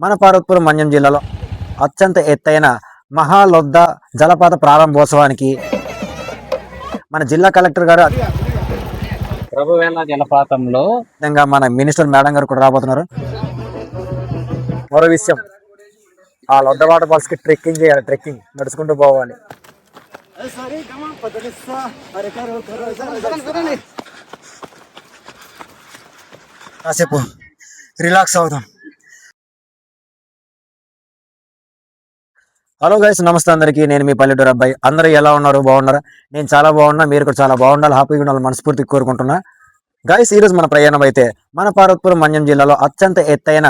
మన పార్వతీపురం మన్యం జిల్లాలో అత్యంత ఎత్తైన మహాలొద్ద జలపాత ప్రారంభోత్సవానికి మన జిల్లా కలెక్టర్ గారు ప్రభువేల జలపాతంలో విధంగా మన మినిస్టర్ మేడం గారు కూడా రాబోతున్నారు. మరో విషయం ఆ లొద్ద వాటర్ ఫాల్స్కి ట్రెక్కింగ్ చేయాలి ట్రెక్కింగ్ నడుచుకుంటూ పోవాలి. కాసేపు రిలాక్స్ అవుదాం. హలో గైస్ నమస్తే అందరికీ. నేను మీ పల్లెటూరు అబ్బాయి. అందరూ ఎలా ఉన్నారు? బాగున్నారా? నేను చాలా బాగున్నా. మీరు కూడా చాలా బాగుండాలి. హ్యాపీగా ఉండాలి మనస్ఫూర్తిగా కోరుకుంటున్నా. గైస్ ఈరోజు మన ప్రయాణం అయితే మన పార్వతీపురం మన్యం జిల్లాలో అత్యంత ఎత్తైన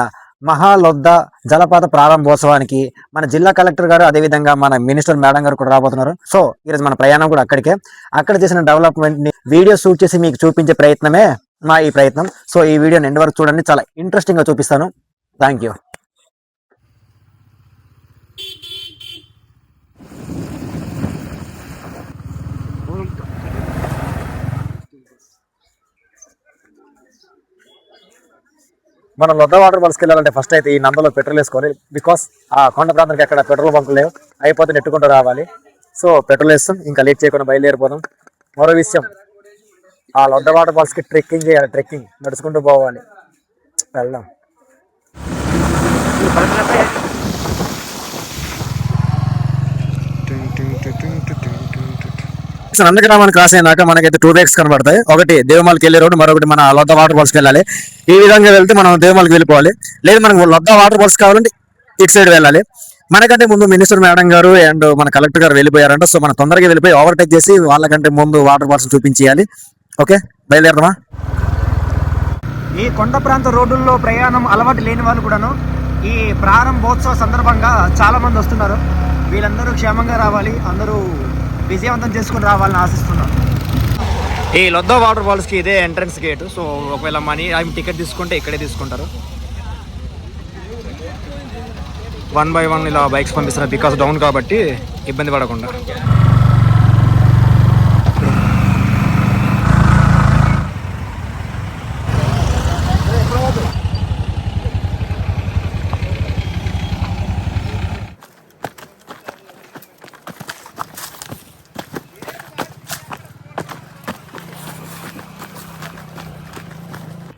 మహాలొద్ద జలపాత ప్రారంభోత్సవానికి మన జిల్లా కలెక్టర్ గారు అదేవిధంగా మన మినిస్టర్ మేడం గారు కూడా రాబోతున్నారు. సో ఈరోజు మన ప్రయాణం కూడా అక్కడికే. అక్కడ చేసిన డెవలప్మెంట్ని వీడియో షూట్ చేసి మీకు చూపించే ప్రయత్నమే మా ఈ ప్రయత్నం. సో ఈ వీడియో ఎండ్ వరకు చూడండి. చాలా ఇంట్రెస్టింగ్గా చూపిస్తాను. Thank you. మనం లొద్ద వాటర్ ఫాల్స్కి వెళ్ళాలంటే ఫస్ట్ అయితే ఈ నందలో పెట్రోల్ వేసుకొని బికాస్ ఆ కొండ ప్రాంతానికి అక్కడ పెట్రోల్ బంకులు లేవు అయిపోతే నెట్టుకుంటూ రావాలి. సో పెట్రోల్ వేస్తాం ఇంకా లేట్ చేయకుండా బయలుదేరిపోదాం. మరో విషయం ఆ లొద్ద వాటర్ ఫాల్స్కి ట్రెక్కింగ్ చేయాలి ట్రెక్కింగ్ నడుచుకుంటూ పోవాలి. వెళ్దాం. నందగ్రామాన్ని క్రాస్ అయినాక మనకైతే టూ బ్రేక్స్ కనబడతాయి. ఒకటి దేవమాలకి వెళ్ళే రోడ్డు మరొకటి మన లొద్ద వాటర్ ఫాల్స్కి వెళ్ళాలి. ఈ విధంగా వెళ్తే మనం దేవమాలకి వెళ్ళిపోవాలి. లేదు మనకు లొద్ద వాటర్ ఫాల్స్ కావాలంటే ఇటు సైడ్ వెళ్ళాలి. మనకంటే ముందు మినిస్టర్ మేడం గారు అండ్ మన కలెక్టర్ గారు వెళ్ళిపోయారంట. సో మనం తొందరగా వెళ్ళిపోయి ఓవర్టేక్ చేసి వాళ్ళకంటే ముందు వాటర్ ఫాల్స్ చూపించేయాలి. ఓకే బయలుదేరదామా? ఈ కొండ ప్రాంత రోడ్డుల్లో ప్రయాణం అలవాటు లేని వాళ్ళు కూడాను ఈ ప్రారంభోత్సవ సందర్భంగా చాలా మంది వస్తున్నారు. వీళ్ళందరూ క్షేమంగా రావాలి. అందరూ విజయవంతం చేసుకుని రావాలని ఆశిస్తున్నాను. ఈ లొద్ద వాటర్ ఫాల్స్కి ఇదే ఎంట్రన్స్ గేట్. సో ఒకవేళ మనీ అవి టికెట్ తీసుకుంటే ఇక్కడే తీసుకుంటారు. వన్ బై వన్ ఇలా బైక్స్ పంపిస్తున్నారు. బికాస్ డౌన్ కాబట్టి ఇబ్బంది పడకుండా.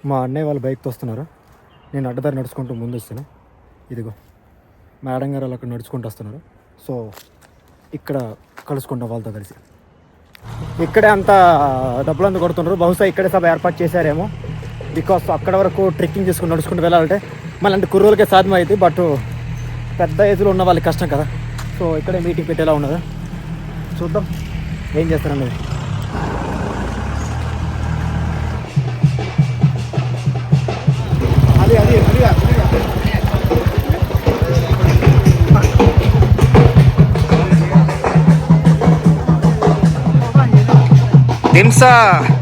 మా అన్నయ్య వాళ్ళు బైక్తో వస్తున్నారు? నేను అడ్డదారి నడుచుకుంటూ ముందు వస్తాను ఇదిగో మేడం గారు వాళ్ళు అక్కడ నడుచుకుంటూ వస్తున్నారు. సో ఇక్కడ కలుసుకుంటాం వాళ్ళతో కలిసి. ఇక్కడే అంత డబ్బులు అంత కొడుతున్నారు. బహుశా ఇక్కడే సభ ఏర్పాటు చేశారేమో. బికాస్ అక్కడ వరకు ట్రెక్కింగ్ చేసుకుని నడుచుకుంటూ వెళ్ళాలంటే మళ్ళీ అంటే సాధ్యం సాధ్యమైంది బట్ పెద్ద ఏజ్లో ఉన్న వాళ్ళకి కష్టం కదా. సో ఇక్కడే మీటింగ్ పెట్టేలా ఉన్నదా? చూద్దాం. ఏం చేస్తారన్నది? Dimsa.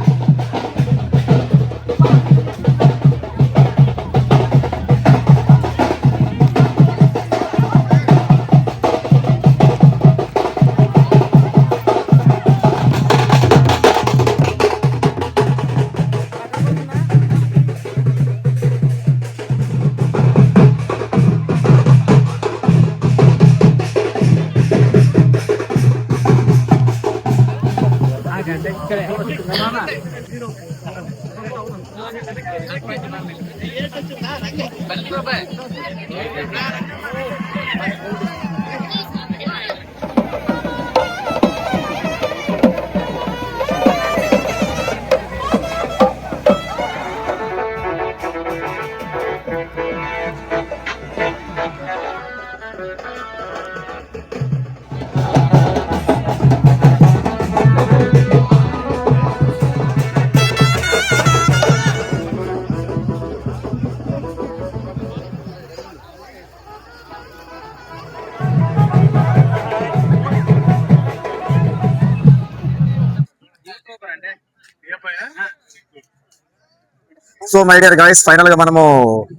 So my dear guys ఫైనల్గా మనము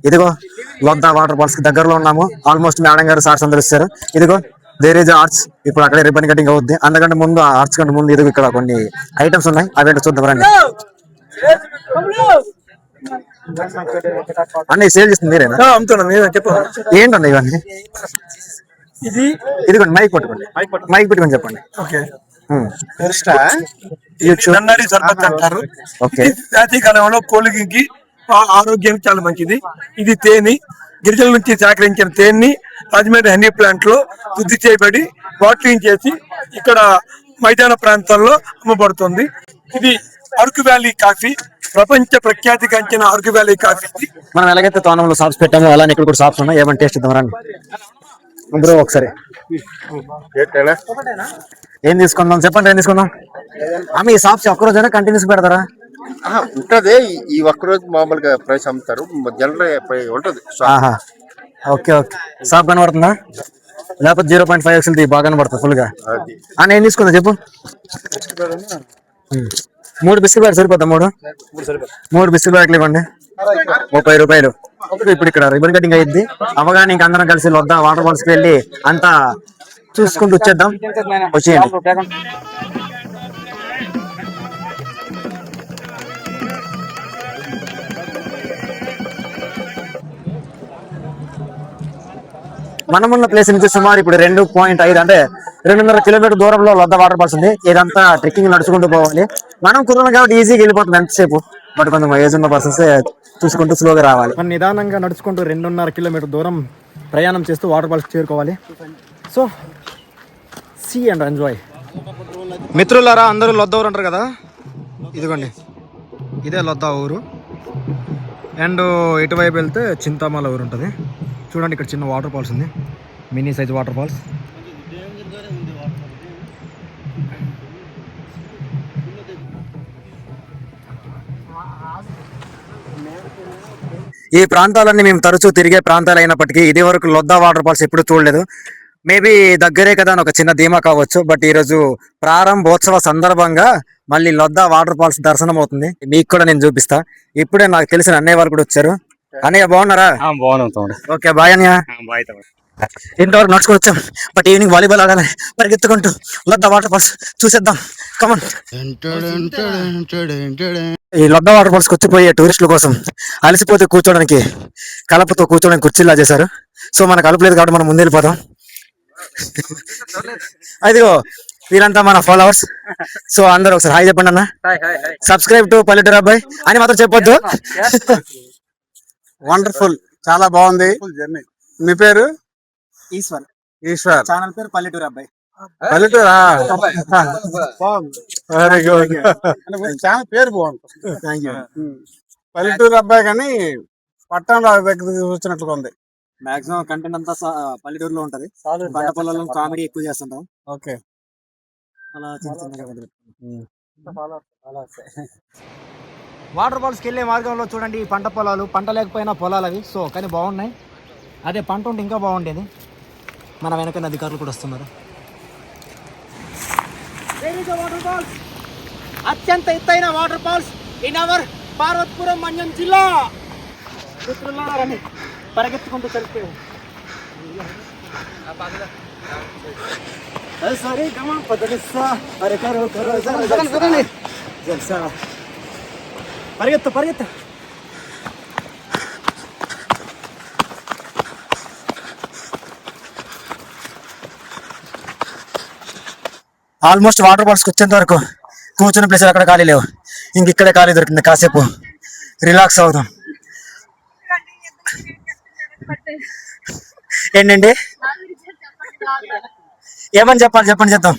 ఇదిగో లొద్దా వాటర్ ఫాల్స్కి దగ్గరలో ఉన్నాము. ఆల్మోస్ట్ మేడం గారు సార్స్ అందరు ఇస్తారు ఇదిగో దేర్ ఇస్ ఆర్ట్స్ ఇప్పుడు అక్కడే రిబ్బన్ కటింగ్ అవుద్ది. అందుకంటే ముందు ఆర్ట్స్ కంటే ముందు ఇదిగో ఇక్కడ కొన్ని ఐటమ్స్ ఉన్నాయి. అవేంటో చూద్దాం రండి. అన్న సేల్ చేస్తుంది మీరేనా? ఏంటన్నా ఇవన్నీ? ఇది? ఇదిగోండి మైక్ పట్టుకోండి. మైక్ పెట్టుకొని చెప్పండి. ఓకే. ఉమ్. నన్నడి సర్బత్ అంటారు. జాతీయ కాలంలో కోలికి ఆరోగ్యానికి చాలా మంచిది. ఇది తేనె. గిరిజనుల నుంచి సేకరించిన తేనెని రాజమండ్రి హనీ ప్లాంట్లో శుద్ధి చేయబడి బాటిలింగ్ చేసి ఇక్కడ మైదాన ప్రాంతాల్లో అమ్మబడుతుంది. ఇది అరకు వ్యాలీ కాఫీ. ప్రపంచ ప్రఖ్యాతి కంచిన అరకు వ్యాలీ కాఫీ. మనం ఎలాగైతే తోనంలో షాప్స్ పెట్టామో అలానే ఇక్కడ కూడా షాప్స్ ఉన్నాయి. ఏమైనా టేస్ట్ ఇద్దాం రండి. అందరూ ఒకసారి. ఏం తీసుకుందాం? చెప్పండి ఏం తీసుకుందాం? ఆమె ఈ షాప్స్ ఒక్కరోజైనా కంటిన్యూస్ పెడతారా? ఉంటది. ఈ- ఈ ఒక్క రోజు మామూలుగా ప్రైస్ అమ్ముతారు. జనరల్ ఉంటది. Okay okay. షాప్ కనబడుతుందా? లేకపోతే జీరో పాయింట్ ఫైవ్ ఎక్స్ఎల్ బాగా కనబడుతుంది ఫుల్గా? అది. అని ఏం తీసుకుందా చెప్పు. మూడు బిస్కెట్ బ్యాగ్ సరిపోతా మూడు? మూడు బిస్కెట్ బ్యాగ్లు ఇవ్వండి. ముప్పై రూపాయలు. ఇప్పుడు ఇక్కడ రిబన్ కటింగ్ అయ్యింది అవగానే ఇంక అందరం కలిసి వద్దాం వాటర్ ఫాల్స్కి వెళ్ళి అంతా చూసుకుంటూ వచ్చేద్దాం. వచ్చేయండి. మనం ఉన్న ప్లేస్ నుంచి సుమారు ఇప్పుడు రెండు పాయింట్ ఐదు అంటే రెండున్నర కిలోమీటర్ దూరంలో లొద్ద వాటర్ ఫాల్స్ ఉంది. ఇదంతా ట్రెక్కింగ్ నడుచుకుంటూ పోవాలి. మనం కుర్రం కాబట్టి ఈజీగా వెళ్ళిపోతుంది ఎంతసేపు. బట్ కొంచెం ఏజ్ ఉన్న పర్సన్స్ చూసుకుంటూ స్లోగా రావాలి. మనం నిదానంగా నడుచుకుంటూ రెండున్నర కిలోమీటర్ దూరం ప్రయాణం చేస్తూ వాటర్ ఫాల్స్ చేరుకోవాలి. సో సీ అండ్ ఎంజాయ్ మిత్రులారా అందరూ లొద్ద ఊరు అంటారు కదా? ఇదిగోండి. ఇదే లొద్ద ఊరు. అండ్ ఇటువైపు వెళ్తే చింతామల ఊరు ఉంటుంది. చూడండి ఇక్కడ చిన్న వాటర్ ఫాల్స్ ఉంది. మినీ సైజ్ వాటర్ ఫాల్స్ ఈ ప్రాంతాలన్నీ మేము తరచూ తిరిగే ప్రాంతాలు అయినప్పటికీ ఇది వరకు లొద్దా వాటర్ ఫాల్స్ ఎప్పుడు చూడలేదు. మేబీ దగ్గరే కదా అని ఒక చిన్న ధీమా కావచ్చు బట్ ఈ రోజు ప్రారంభోత్సవ సందర్భంగా మళ్ళీ లొద్దా వాటర్ ఫాల్స్ దర్శనం అవుతుంది మీకు కూడా నేను చూపిస్తా. ఇప్పుడే నాకు తెలిసిన అన్నయ్య వాళ్ళు కూడా వచ్చారు. అన్నయ్య బాగున్నారా? బాగున్నాం తమ్ముడు. ఓకే బాయ్ అన్నయ్య. బాయ్ తమ్ముడు. ఇంతవరకు నడుచుకొని వచ్చాం బట్ ఈవినింగ్ వాలీబాల్ ఆడాలి పరిగెత్తుకుంటూ లొద్దా వాటర్ ఫాల్స్ చూసేద్దాం. కమన్ ఈ లొద్దా వాటర్ ఫాల్స్ వచ్చిపోయే టూరిస్టుల కోసం అలసిపోతే కూర్చోడానికి కలపతో కూర్చోడానికి కుర్చీలా చేశారు. సో మనకు కలుపు లేదు కాబట్టి మనం ముందు వెళ్ళిపోదాం. అదిగో వీరంతా మన ఫాలోవర్స్ సో అందరూ ఒకసారి హాయ్ చెప్పండి అన్న. సబ్స్క్రైబ్ టు పల్లెటూరు అబ్బాయి అని మాత్రం చెప్పొద్దు. వండర్ఫుల్ చాలా బాగుంది. మీ పేరు? ఈశ్వర్. ఈశ్వర్. ఛానల్ పేరు పల్లెటూరు అబ్బాయి. పల్లెటూరా? వెరీ గుడ్ చాలా పేరు బాగుంది. థ్యాంక్ యూ పల్లెటూరు అబ్బాయి కానీ పట్టణంలో దగ్గర వచ్చినట్లుగా ఉంది. మాక్సిమం కంటెంట్ అంతా పల్లెటూరులో ఉంటది. పంట పొలాల్లో కామెడీ ఎక్కువ చేస్తుంటాం. ఓకే. అలా చిన్న చిన్నగా వాటర్ ఫాల్స్కి వెళ్ళే మార్గంలో చూడండి ఈ పంట పొలాలు పంట లేకపోయినా పొలాలు అవి. సో కానీ బాగున్నాయి. అదే పంట ఉంటే ఇంకా బాగుండేది. మన వెనక అధికారులు కూడా వస్తున్నారు. వాటర్ ఫాల్స్ అత్యంత ఎత్తైన water falls in our Parvathipuram Manyam జిల్లా. మిత్రులారా పరిగెత్తుకుంటూ చరిస్తే సరే గమా పదనిస్సా పరిగెత్తు పరిగెత్తు. ఆల్మోస్ట్ వాటర్ ఫాల్స్కి వచ్చేంత వరకు కూర్చున్న ప్లేస్ అక్కడ ఖాళీ లేవు. ఇంక ఇక్కడే ఖాళీ దొరికింది కాసేపు. రిలాక్స్ అవుదాం. ఏంటండి? ఏమని చెప్పాలి? చెప్పండి చెప్తాం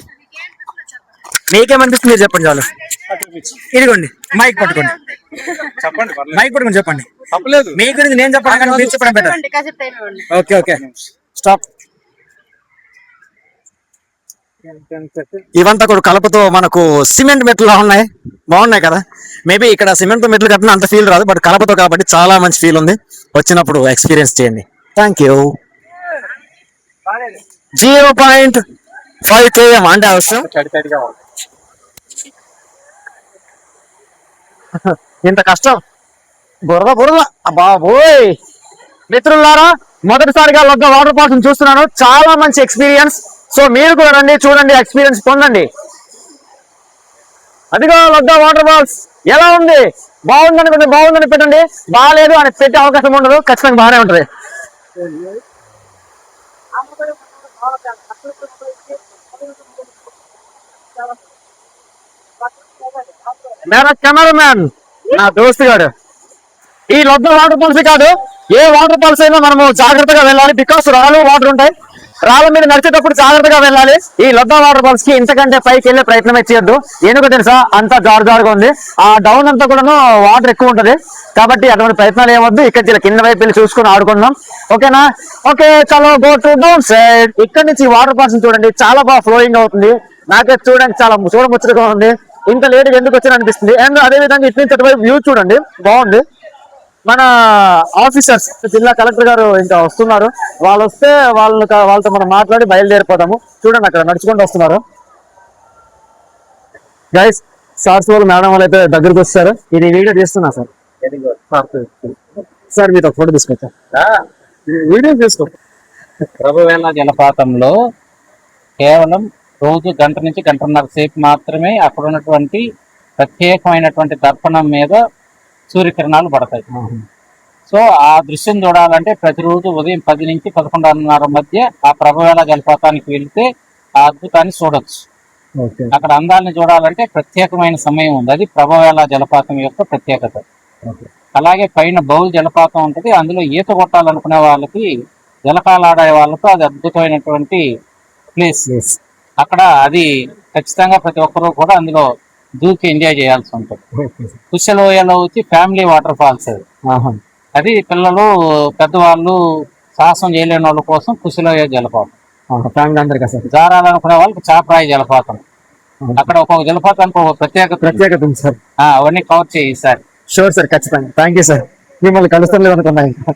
మీకేమనిపిస్తుంది? మీరు చెప్పండి చాలు. ఇదిగోండి మైక్ పట్టుకోండి. మైక్ చెప్పండి. తప్పలేదు. మీ గురించి నేను చెప్పడం కానీ మీరు చెప్పడం బెటర్ ఇవ్వండి. Okay okay. స్టాప్. ఇవంతా కూడా కలపతో మనకు సిమెంట్ మెట్లు ఉన్నాయి. బాగున్నాయి కదా? మేబీ ఇక్కడ సిమెంట్ మెట్లు కట్టిన అంత ఫీల్ రాదు బట్ కలపతో కాబట్టి చాలా మంచి ఫీల్ ఉంది. వచ్చినప్పుడు ఎక్స్పీరియన్స్ చేయండి. Thank you zero point five KM అంటే అవసరం? ఇంత కష్టం. బురద బురద. బాబోయ్. మిత్రులారా మొదటిసారిగా లొగ్గ వాటర్ ఫాల్స్ చూస్తున్నాను. చాలా మంచి ఎక్స్పీరియన్స్. సో మీరు కూడా రండి చూడండి ఎక్స్పీరియన్స్ పొందండి. అదిగో లొగ్గ వాటర్ ఫాల్స్. ఎలా ఉంది? బాగుందని కొంచెం బాగుందని పెట్టండి. బాగాలేదు అని పెట్టే అవకాశం ఉండదు. ఖచ్చితంగా బాగానే ఉంటుంది. మేరా కెమెరామ్యాన్. నా దోస్తు గారు ఈ లొద్ద వాటర్ ఫాల్స్ కాదు ఏ వాటర్ ఫాల్స్ అయినా మనము జాగ్రత్తగా వెళ్ళాలి బికాస్ రాళ్ళు వాటర్ ఉంటాయి. రాళ్ళ మీద నడిచేటప్పుడు జాగ్రత్తగా వెళ్ళాలి. ఈ లొద్ద వాటర్ ఫాల్స్కి ఇంతకంటే పైకి వెళ్ళే ప్రయత్నం చేయొద్దు. ఎందుకు తెలుసా? అంతా జారు జారుగా ఉంది. ఆ డౌన్ అంతా కూడాను వాటర్ ఎక్కువ ఉంటది. కాబట్టి అటువంటి ప్రయత్నాలు ఏమొద్దు. ఇక్కడ కింద వైపు వెళ్ళి చూసుకుని ఆడుకుందాం. ఓకేనా? ఓకే చలో గో టు డౌన్ సైడ్ ఇక్కడ నుంచి వాటర్ ఫాల్స్ చూడండి. చాలా బాగా ఫ్లోయింగ్ అవుతుంది. నాకే చూడండి చాలా చూడముచ్చటగా ఉంది. ఇంత లేట్ ఎందుకు వచ్చిన అనిపిస్తుంది? అండ్ అదే విధంగా ఇటు నుంచి అటువైపు వ్యూ చూడండి. బాగుంది. మన ఆఫీసర్స్ జిల్లా కలెక్టర్ గారు ఇంకా వస్తున్నారు. వాళ్ళు వస్తే వాళ్ళు వాళ్ళతో మనం మాట్లాడి బయలుదేరిపోతాము చూడండి అక్కడ నడుచుకుంటూ వస్తున్నారు. గైస్ సార్స్ వాళ్ళు మేడం వాళ్ళు అయితే దగ్గరకు వస్తారు ఇది వీడియో తీస్తున్నా సార్. సార్ మీతో ఫోటో తీసుకొచ్చా? వీడియో తీసుకో. ప్రభువేల జలపాతంలో కేవలం రోజు గంట నుంచి గంటన్నర సేపు మాత్రమే అక్కడ ఉన్నటువంటి ప్రత్యేకమైనటువంటి దర్పణం మీద సూర్యకిరణాలు పడతాయి. సో ఆ దృశ్యం చూడాలంటే ప్రతిరోజు ఉదయం పది నుంచి పదకొండున్నర మధ్య ఆ ప్రభువేల జలపాతానికి వెళ్తే ఆ అద్భుతాన్ని చూడొచ్చు. అక్కడ అందాలను చూడాలంటే ప్రత్యేకమైన సమయం ఉంది. అది ప్రభవేల జలపాతం యొక్క ప్రత్యేకత. అలాగే పైన బౌల్ జలపాతం ఉంటుంది. అందులో ఈత కొట్టాలనుకునే వాళ్ళకి జలకాలాడే వాళ్ళకు అది అద్భుతమైనటువంటి ప్లేస్. అక్కడ అది ఖచ్చితంగా ప్రతి ఒక్కరూ కూడా అందులో దూకి ఎంజాయ్ చేయాల్సి ఉంటుంది. కుశలోయలో వచ్చి ఫ్యామిలీ వాటర్ ఫాల్స్ అది. అది పిల్లలు పెద్దవాళ్ళు సాహసం చేయలేని వాళ్ళ కోసం కుశలోయ జలపాతం. జారాలనుకునే వాళ్ళకి చాపరాయి జలపాతం. అక్కడ ఒక్కొక్క జలపాతానికి ఒక ప్రత్యేకత ఉంది. ప్రత్యేకత ఉంది సార్. అవన్నీ కవర్ చేయి సార్ షూర్ సార్ ఖచ్చితంగా. థ్యాంక్ యూ సార్ మిమ్మల్ని కలుస్తాం లేదు అనుకున్నా ఇంకా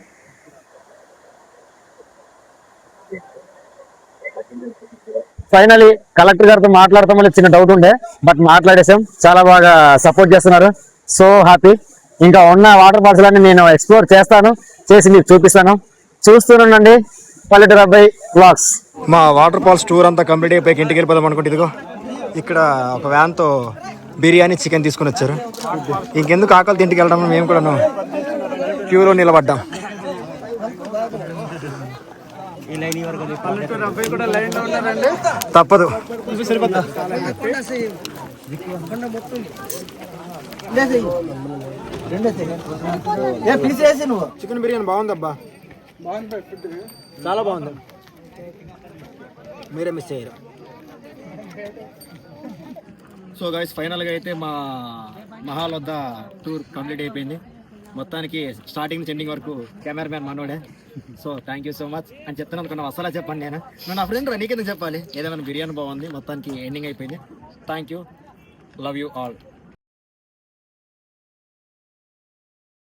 ఫైనలీ కలెక్టర్ గారితో మాట్లాడతామని చిన్న డౌట్ ఉండే బట్ మాట్లాడేసాం చాలా బాగా సపోర్ట్ చేస్తున్నారు. సో హ్యాపీ ఇంకా ఉన్న వాటర్ ఫాల్స్ అన్ని నేను ఎక్స్ప్లోర్ చేస్తాను చేసి మీకు చూపిస్తాను. చూస్తుండండి పల్లెటూరు అబ్బాయి బ్లాగ్స్ మా వాటర్ ఫాల్స్ టూర్ అంతా కంప్లీట్ అయిపోయి ఇంటికి వెళ్ళిపోదాం అనుకుంటే ఇదిగో ఇక్కడ ఒక వ్యాన్తో బిర్యానీ చికెన్ తీసుకుని వచ్చారు. ఇంకెందుకు ఆకలి ఇంటికి వెళ్ళడం మేము కూడా క్యూలో నిలబడ్డాం. తప్పదు. చికెన్ బిర్యానీ బాగుంది అబ్బా చాలా బాగుంది. మీరే మిస్ అయ్యారు సో గైస్ ఫైనల్గా అయితే మా మహాల్ వద్ద టూర్ కంప్లీట్ అయిపోయింది. మొత్తానికి స్టార్టింగ్ నుంచి ఎండింగ్ వరకు కెమెరామ్యాన్ మనోడే. So thank you so much అని చెప్తున్నాను అనుకున్నా అసలు చెప్పండి నేను. నువ్వు నా ఫ్రెండ్ నీకెందుకు చెప్పాలి? ఏదైనా బిర్యానీ బాగుంది మొత్తానికి ఎండింగ్ అయిపోయింది. Thank you love you all